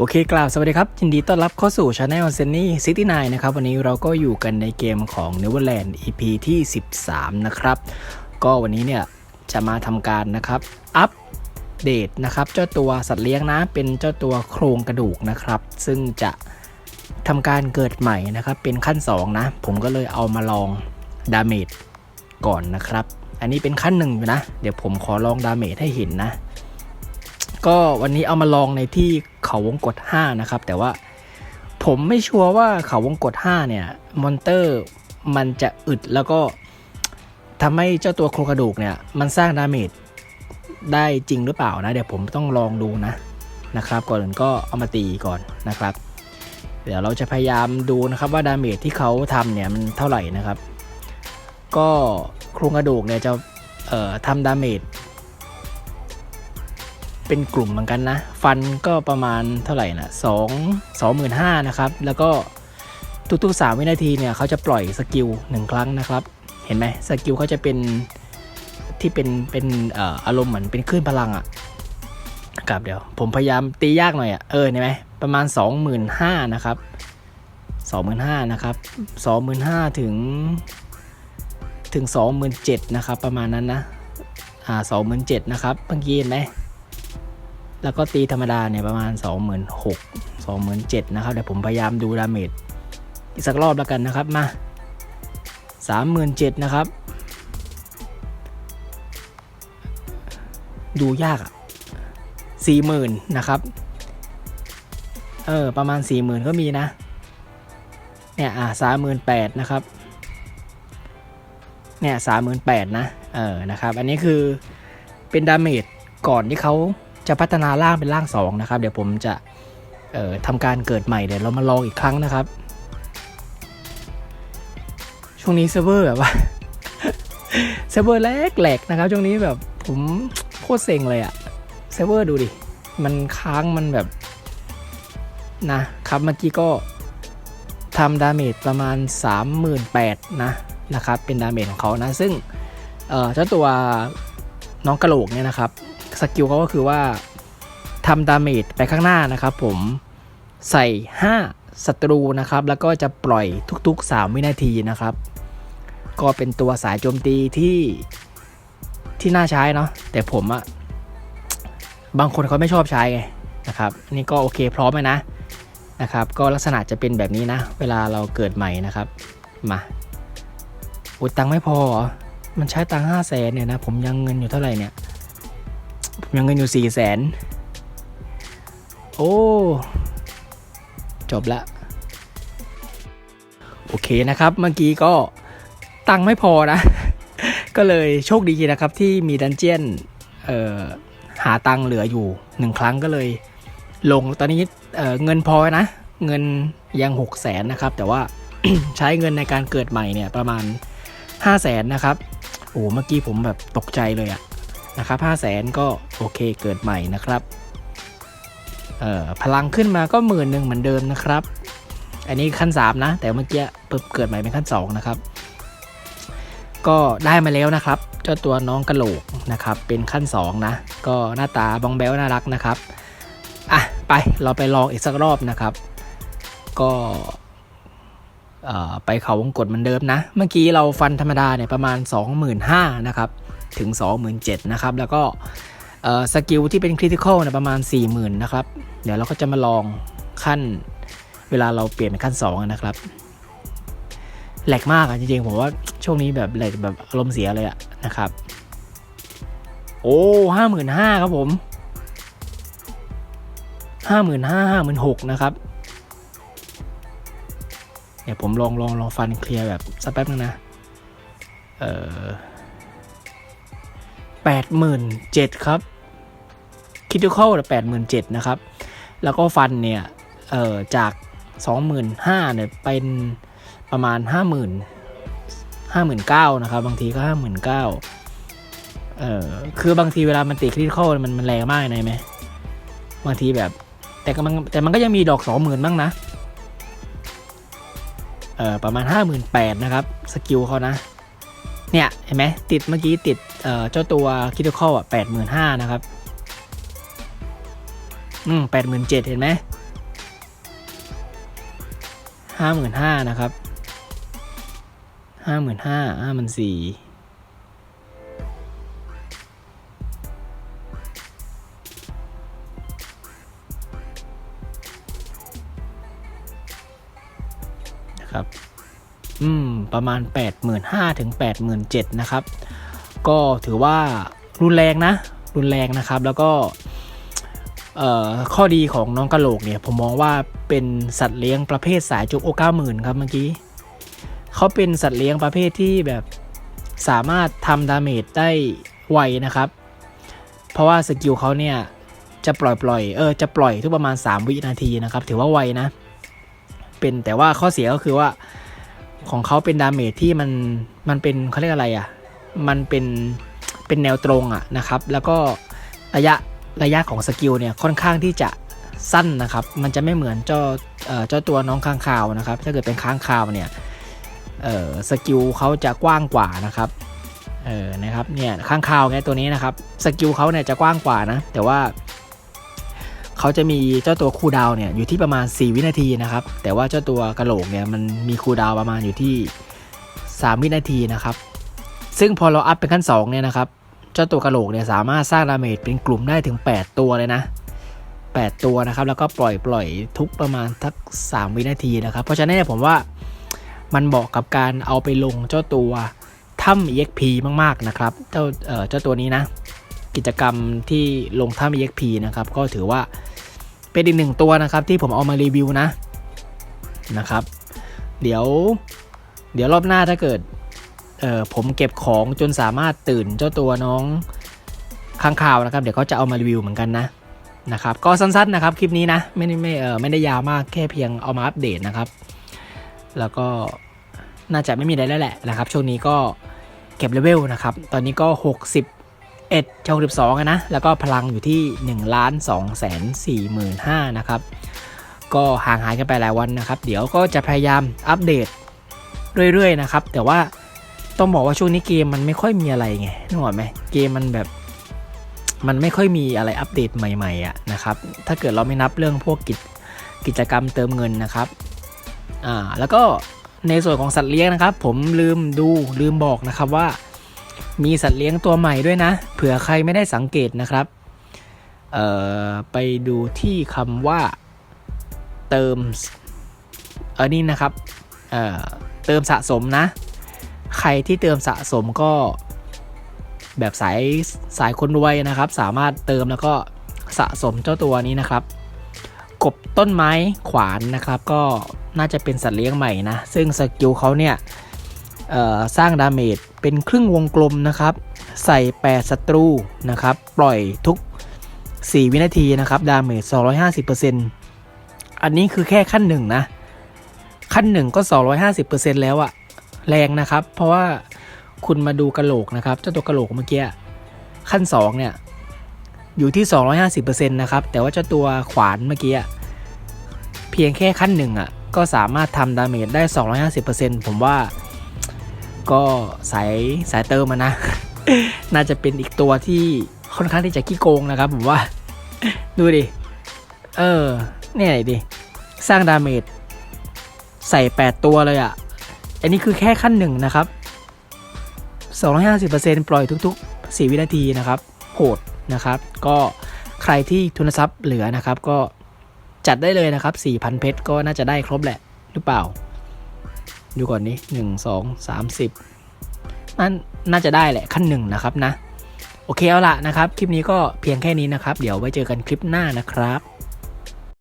โอเคกล่าวสวัสดีครับยินดีต้อนรับเข้าสู่ช anel เซนนี่ซิตี้นนะครับ วันนี้เราก็อยู่กันในเกมของ Neverland EP ที่ 13 นะครับ ก็วันนี้เนี่ย จะมาทำการนะครับ อัปเดตนะครับ เจ้าตัวสัตว์เลี้ยงนะ เป็นเจ้าตัวโครงกระดูกนะครับ ซึ่งจะทำการเกิดใหม่นะครับ เป็นขั้น 2 นะ ผมก็เลยเอามาลองดาเมจก่อนนะครับ อันนี้เป็นขั้นหนึ่งอยู่นะ เดี๋ยวผมขอลองดาเมจให้เห็นนะ ก็วันนี้เอามาลองในที่ เขาวงกด5นะครับ แต่ว่าผมไม่ชัวร์ว่าเขาวงกด5เนี่ยมอนเตอร์มันจะอึดแล้วก็ทำให้เจ้าตัวโครงกระดูกเนี่ย มันสร้างดาเมจได้จริงหรือเปล่านะ เดี๋ยวผมต้องลองดูนะนะครับ ก่อนอื่นก็เอามาตีก่อนนะครับ เดี๋ยวเราจะพยายามดูนะครับว่าดาเมจที่เขาทำเนี่ยมันเท่าไหร่นะครับ ก็โครงกระดูกเนี่ยจะเอ่อทำดาเมจ เป็นกลุ่มเหมือนกันนะ ฟันก็ประมาณเท่าไหร่นะสองสองหมื่นห้านะครับ แล้วก็ทุกๆ 3 วินาทีเนี่ยเขาจะปล่อยสกิลหนึ่งครั้งนะครับ เห็นไหมสกิลเขาจะเป็นที่เป็นเป็นอารมณ์เหมือนเป็นคลื่นพลังอะ่ะครับเดี๋ยว ผมพยายามตียากหน่อยอะ่ะเออเห็นไหมประมาณ 25,000นะครับ25,000นะครับ25,000ถึงถึง 27,000นะครับประมาณนั้นนะอ่า27,000นะครับเมื่อกี้เห็นไหม แล้วก็ตีธรรมดาเนี่ยประมาณ 26,000 27,000นะครับเดี๋ยวผมพยายามดูดาเมจอีกสักรอบแล้วกันนะครับมา 37,000นะครับ ดูยากอะ40,000นะครับเออประมาณ 40,000 ก็มีนะเนี่ยอะ38,000นะครับเนี่ย38,000นะเออนะครับ อันนี้คือเป็นดาเมจก่อนที่เขา จะพัฒนาร่างเป็นร่าง2นะครับ เดี๋ยวผมจะออทำการเกิดใหม่เดี๋ยวเรามาลองอีกครั้งนะครับ ช่วงนี้เซิร์ฟเวอร์แบบว่าเซิร์ฟเวอร์แหลกๆนะครับ ช่วงนี้แบบผมโคตรเซ็งเลยอะเซิร์ฟเวอร์ดูดิ มันค้างมันแบบนะครับเมื่อกี้ก็ทำดาเมจประมาณ 38,000นะนะครับ เป็นดาเมจของเขานะ ซึ่งเจ้าตัวน้องกระโหลกเนี่ยนะครับ สกิลเขาก็คือว่าทำดาเมจไปข้างหน้านะครับผมใส่ 5ศัตรูนะครับ แล้วก็จะปล่อยทุก ๆ 3 วินาทีนะครับ ก็เป็นตัวสายโจมตีที่ที่น่าใช้เนาะแต่ผมอะบางคนเขาไม่ชอบใช้ไงนะครับนี่ก็โอเคพร้อมไหมนะนะครับ ก็ลักษณะจะเป็นแบบนี้นะ เวลาเราเกิดใหม่นะครับมาอุดตังไม่พอ มันใช้ตังห้าแสนเนี่ยนะ ผมยังเงินอยู่เท่าไหร่เนี่ย ยังเงินอยู่สี่แสนโอ้ จบละ โอเคนะครับ เมื่อกี้ก็ตังค์ไม่พอนะ ก็เลยโชคดีนะครับที่มีดันเจียนหาตังค์เหลืออยู่หนึ่งครั้งก็เลย ลงตอนนี้เเงินพอนะ เงินยังหกแสนนะครับ แต่ว่าใช้เงินในการเกิดใหม่เนี่ยประมาณห้าแสนนะครับ โอ้เมื่อกี้ผมแบบตกใจเลยอะ นะครับ5 0 0แสนก็โอเคเกิดใหม่นะครับเอ่อพลังขึ้นมาก็หมื่นหนึ่งเหมือนเดิมนะครับ อันนี้ขั้น 3 นะ แต่เมื่อกี้เพิ่มเกิดใหม่เป็นขั้น 2 นะครับ ก็ได้มาแล้วนะครับ เจ้าตัวน้องกระโหลกนะครับ เป็นขั้น 2 นะ ก็หน้าตาบองแบลน่ารักนะครับ อะ ไปเราไปลองอีกสักรอบนะครับ ก็เอ่อไปเขาวงกดเหมือนเดิมนะ เมื่อกี้เราฟันธรรมดาเนี่ยประมาณ 25,000นะครับ ถึง 27,000นะครับ แล้วก็สกิลที่เป็นคริติคอลนี่ยประมาณ 40,000นะครับ เดี๋ยวเราก็จะมาลองขั้นเวลาเราเปลี่ยนเป็นขั้น 2 นะครับแหลกมากอะจริงๆ ผมว่าช่วงนี้แบบแหลกแบบอารมณ์เสียเลยอะนะครับ โอ้ห้าหมื่นห้าครับผมห้าหมื่นห้าห้าหมื่นหกนะครับเดี๋ยวผมลองลองลองฟันเคลียร์แบบสักแป๊บนึงนะ เออ แปดหมื่นเจ็ดครับคิดดูเข้าแปดหมื่นเจ็ดนะครับ แล้วก็ฟันเนี่ยเอ่อจากสองหมื่นห้าเนี่ยเป็นประมาณห้าหมื่นห้าหมื่นเก้านะครับ บางทีก็ห้าหมื่นเก้าเอ่อคือบางทีเวลามันติดคริติคอลมันมันแรงมากเลยไหมบางทีแบบ แต่ก็มันแต่มันก็ยังมีดอกสองหมื่นบ้างนะเอ่อประมาณห้าหมื่นแปดนะครับ สกิลเขานะ เนี่ยเห็นไหมติดเมื่อกี้ติดเจ้าตัวคิดคอลอะแปดหมื่นห้านะครับ อืมแปดหมื่นเจ็ดเห็นไหมห้าหมื่นห้านะครับห้าหมื่นห้าห้าหมื่นสี่นะครับ อืมประมาณ 85,000ถึง87,000นะครับ ก็ถือว่ารุนแรงนะ รุนแรงนะครับ แล้วก็เอ่อข้อดีของน้องกะโหลกเนี่ย ผมมองว่าเป็นสัตว์เลี้ยงประเภทสายจุกโอเก้าหมื่นครับเมื่อกี้เขาเป็นสัตว์เลี้ยงประเภทที่แบบสามารถทำดาเมจได้ไวนะครับ เพราะว่าสกิลเขาเนี่ยจะปล่อยปล่อยเออจะปล่อยทุกประมาณ 3 วินาทีนะครับ ถือว่าไวนะ เป็นแต่ว่าข้อเสียก็คือว่า ของเขาเป็นดาเมจที่มันมันเป็นเขาเรียกอะไรอะ่ะ มันเป็นเป็นแนวตรงอะ่ะนะครับ แล้วก็ระยะระยะของสกิลเนี่ยค่อนข้างที่จะสั้นนะครับ มันจะไม่เหมือนเจ้าเจ้าตัวน้องค้างคาวนะครับ ถ้าเกิดเป็นค้างคาวเนี่ยสกิลเขาจะกว้างกว่านะครับเออนะครับเนี่ยค้างคาวเนี่ยตัวนี้นะครับสกิลเขาเนี่ยจะกว้างกว่านะ แต่ว่า เขาจะมีเจ้าตัวคูดาวเนี่ยอยู่ที่ประมาณ 4 วินาทีนะครับ แต่ว่าเจ้าตัวกระโหลกเนี่ยมันมีคูดาวประมาณอยู่ที่ 3 วินาทีนะครับ ซึ่งพอเราอัพเป็นขั้น2เนี่ยนะครับ เจ้าตัวกระโหลกเนี่ยสามารถสร้างดาเมจเป็นกลุ่มได้ถึง 8 ตัวเลยนะ 8 ตัวนะครับ แล้วก็ปล่อยปล่อยทุกประมาณทัก 3 วินาทีนะครับ เพราะฉะนั้นเนี่ยผมว่ามันเหมาะกับการเอาไปลงเจ้าตัวถ้ำ EXP มากๆนะครับ เจ้าเจ้าตัวนี้นะ กิจกรรมที่ลงถ้ำ EXP นะครับ ก็ถือว่า เป็นอีกหนึ่งตัวนะครับที่ผมเอามารีวิวนะนะครับ เดี๋ยวเดี๋ยวรอบหน้าถ้าเกิดเอ่อผมเก็บของจนสามารถตื่นเจ้าตัวน้องข้างข่าวนะครับ เดี๋ยวเขาจะเอามารีวิวเหมือนกันนะนะครับ ก็สั้นๆนะครับคลิปนี้นะไม่ได้ไม่เออไม่ได้ยาวมากแค่เพียงเอามาอัปเดตนะครับ แล้วก็น่าจะไม่มีอะไรแล้วแหละนะครับ ช่วงนี้ก็เก็บเลเวลนะครับ ตอนนี้ก็ 60 เอ็ดเจ้าสิบสองนะ แล้วก็พลังอยู่ที่ 1 ล้าน2แสน4หมื่น5นะครับ ก็ห่างหายกันไปหลายวันนะครับ เดี๋ยวก็จะพยายามอัปเดตเรื่อยๆนะครับ แต่ว่าต้องบอกว่าช่วงนี้เกมมันไม่ค่อยมีอะไรไงนึกออกไหมเกมมันแบบมันไม่ค่อยมีอะไรอัปเดตใหม่ๆอะนะครับ ถ้าเกิดเราไม่นับเรื่องพวกกิจกิจกรรมเติมเงินนะครับ อ่า แล้วก็ในส่วนของสัตว์เลี้ยงนะครับ ผมลืมดูลืมบอกนะครับว่า มีสัตว์เลี้ยงตัวใหม่ด้วยนะ เผื่อใครไม่ได้สังเกตนะครับ เอ่อ ไปดูที่คำว่าเติม เออนี่นะครับ เอ่อ เติมสะสมนะ ใครที่เติมสะสมก็แบบสายสายคนรวยนะครับ สามารถเติมแล้วก็สะสมเจ้าตัวนี้นะครับ กบต้นไม้ขวานนะครับ ก็น่าจะเป็นสัตว์เลี้ยงใหม่นะ ซึ่งสกิลเขาเนี่ย สร้างดาเมจเป็นครึ่งวงกลมนะครับ ใส่ 8 ศัตรูนะครับ ปล่อยทุก 4 วินาทีนะครับ ดาเมจ 250%อันนี้คือแค่ขั้นหนึ่งนะ ขั้นหนึ่งก็ 250%แล้วอะแรงนะครับ เพราะว่าคุณมาดูกระโหลกนะครับ เจ้าตัวกระโหลกเมื่อกี้ ขั้น 2 เนี่ย อยู่ที่ 250%นะครับ แต่ว่าเจ้าตัวขวานเมื่อกี้ เพียงแค่ขั้นหนึ่งอะก็สามารถทำดาเมจได้ 250%ผมว่า ก็สายสายเติมมานะ น่าจะเป็นอีกตัวที่ค่อนข้างที่จะขี้โกงนะครับผมว่า ดูดิ เออ เนี่ยดิ สร้างดาเมจใส่ 8 ตัวเลยอะ่ะ อันนี้คือแค่ขั้นหนึ่งนะครับ 250%ปล่อยทุก ๆ 4 วินาทีนะครับโหดนะครับ ก็ใครที่ทุนทรัพย์เหลือนะครับ ก็จัดได้เลยนะครับ 4,000 เพชรก็น่าจะได้ครบแหละหรือเปล่า ดูก่อนนี้หนึ่งสองสามสิบนั่นน่าจะได้แหละขั้นหนึ่งนะครับนะ โอเคเอาละนะครับ คลิปนี้ก็เพียงแค่นี้นะครับ เดี๋ยวไว้เจอกันคลิปหน้านะครับ